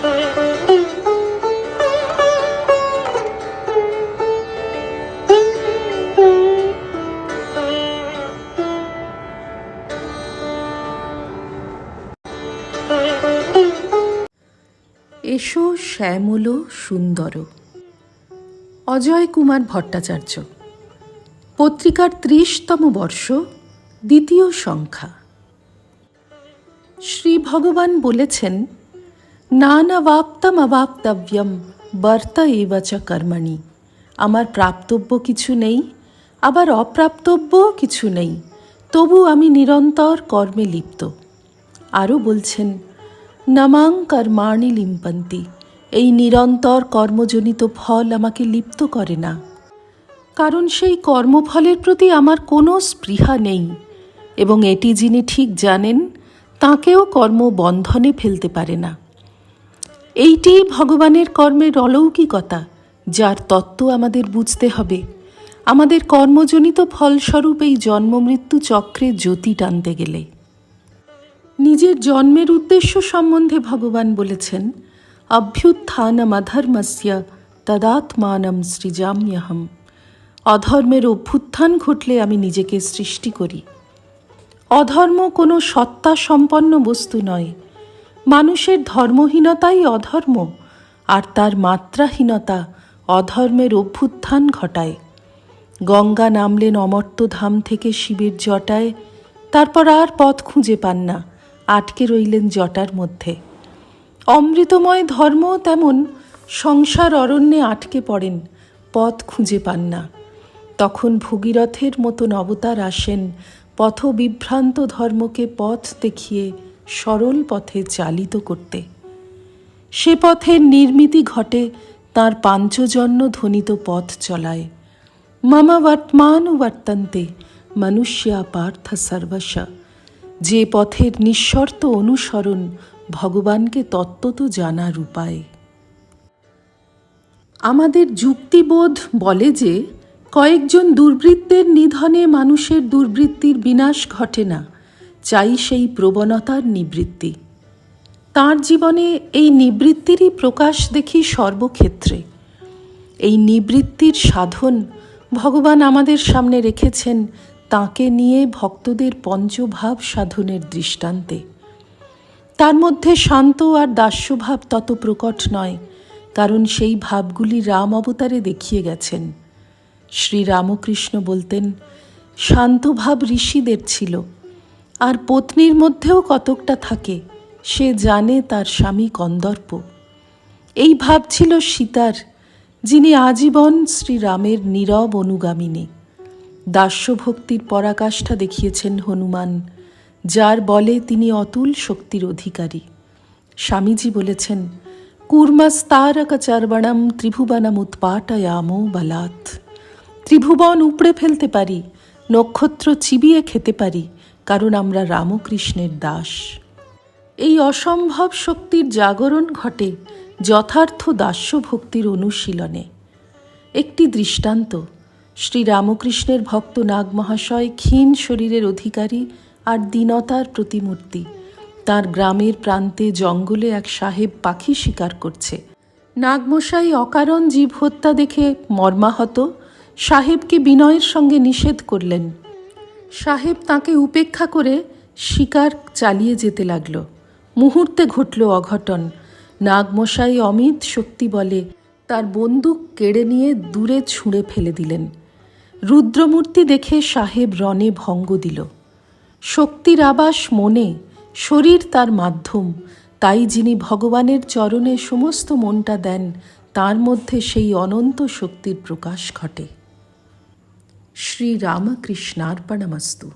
এসো শ্যামল সুন্দর। অজয় কুমার ভট্টাচার্য। পত্রিকার ত্রিশতম বর্ষ দ্বিতীয় সংখ্যা। শ্রী ভগবান বলেছেন নানাবাপ্তম অবাপ্তব্যম বর্ত এবাচ কর্মণি। আমার প্রাপ্তব্য কিছু নেই, আবার অপ্রাপ্তব্য কিছু নেই, তবু আমি নিরন্তর কর্মে লিপ্ত। আরও বলছেন, নমাং কর্মাণি লিম্পন্তি, এই নিরন্তর কর্মজনিত ফল আমাকে লিপ্ত করে না। কারণ সেই কর্মফলের প্রতি আমার কোনো স্পৃহা নেই, এবং এটি যিনি ঠিক জানেন, তাকেও কর্ম বন্ধনে ফেলতে পারে না। এইটি ভগবানের কর্মের অলৌকিকতা, যার তত্ত্ব আমাদের বুঝতে হবে। আমাদের কর্মজনিত ফলস্বরূপ এই জন্মমৃত্যু চক্রে জ্যোতি টানতে গেলে। নিজের জন্মের উদ্দেশ্য সম্বন্ধে ভগবান বলেছেন অভ্যুত্থানমধর্মস্য তদাত্মানম সৃজাম্যহম। অধর্মের অভ্যুত্থান ঘটলে আমি নিজেকে সৃষ্টি করি। অধর্ম কোনো সত্তা সম্পন্ন বস্তু নয় মানুষের ধর্মহীনতাই অধর্ম, আর তার মাত্রাহীনতা অধর্মের অভ্যুত্থান ঘটায়। গঙ্গা নামলেন অমর্ত্যধাম থেকে শিবের জটায়, তারপর আর পথ খুঁজে পান না, আটকে রইলেন জটার মধ্যে। অমৃতময় ধর্ম তেমন সংসার অরণ্যে আটকে পড়েন, পথ খুঁজে পান না। তখন ভগীরথের মতন অবতার আসেন পথ বিভ্রান্ত ধর্মকে পথ দেখিয়ে সরল পথে চালিত করতে। সে পথের নির্মিতি ঘটে, তার পাঞ্চজন্য ধ্বনিত পথ চলায়। মামা বর্তমানুবর্তন্তে মনুষ্যা পার্থ সর্বস্ব। যে পথের নিঃশর্ত অনুসরণ ভগবানকে তত্ত্বত জানার উপায় আমাদের যুক্তিবোধ বলে যে, কয়েকজন দুর্বৃত্তের নিধনে মানুষের দুর্বৃত্তির বিনাশ ঘটে না। চাই সেই প্রবণতার নিবৃত্তি। তার জীবনে এই নিবৃত্তিরই প্রকাশ দেখি সর্বক্ষেত্রে। এই নিবৃত্তির সাধন ভগবান আমাদের সামনে রেখেছেন তাকে নিয়ে ভক্তদের পঞ্চভাব সাধনের দৃষ্টান্তে। তার মধ্যে শান্ত আর দাস্যভাব তত প্রকট নয়, কারণ সেই ভাবগুলি রাম অবতারে দেখিয়ে গেছেন। শ্রী রামকৃষ্ণ বলতেন, শান্তভাব ঋষিদের ছিল আর পত্নীর মধ্যেও কতকটা থাকে, সে জানে তার স্বামী কন্দর্প। এই ভাব ছিল সীতার, যিনি আজীবন শ্রীরামের নীরব অনুগামিনী। দাস্যভক্তির পরাকাষ্ঠা দেখিয়েছেন হনুমান, যার বলে তিনি অতুল শক্তির অধিকারী। স্বামীজি বলেছেন কুর্মাস্তারকচর্বণম ত্রিভুবনম উৎপাটয়ামো বালাত ত্রিভুবন উপড়ে ফেলতে পারি, নক্ষত্র চিবিয়ে খেতে পারি কারণ আমরা রামকৃষ্ণের দাস। এই অসম্ভব শক্তির জাগরণ ঘটে যথার্থ দাস্যভক্তির অনুশীলনে। একটি দৃষ্টান্ত শ্রী রামকৃষ্ণের ভক্ত নাগমহাশয় ক্ষীণ শরীরের অধিকারী আর দীনতার প্রতিমূর্তি। তার গ্রামের প্রান্তে জঙ্গলে এক সাহেব পাখি শিকার করছে। নাগমশাই অকারণ জীব হত্যা দেখে মর্মাহত। সাহেবকে বিনয়ের সঙ্গে নিষেধ করলেন। সাহেব তাকে উপেক্ষা করে শিকার চালিয়ে যেতে লাগল। মুহূর্তে ঘটল অঘটন। নাগমশাই অমিত শক্তি বলে তার বন্দুক কেড়ে নিয়ে দূরে ছুঁড়ে ফেলে দিলেন। রুদ্রমূর্তি দেখে সাহেব রণে ভঙ্গ দিল। শক্তির আবাস মনে, শরীর তার মাধ্যম, তাই যিনি ভগবানের চরণে সমস্ত মনটা দেন, তার মধ্যে সেই অনন্ত শক্তির প্রকাশ ঘটে। শ্রী রামকৃষ্ণার্পণমস্তু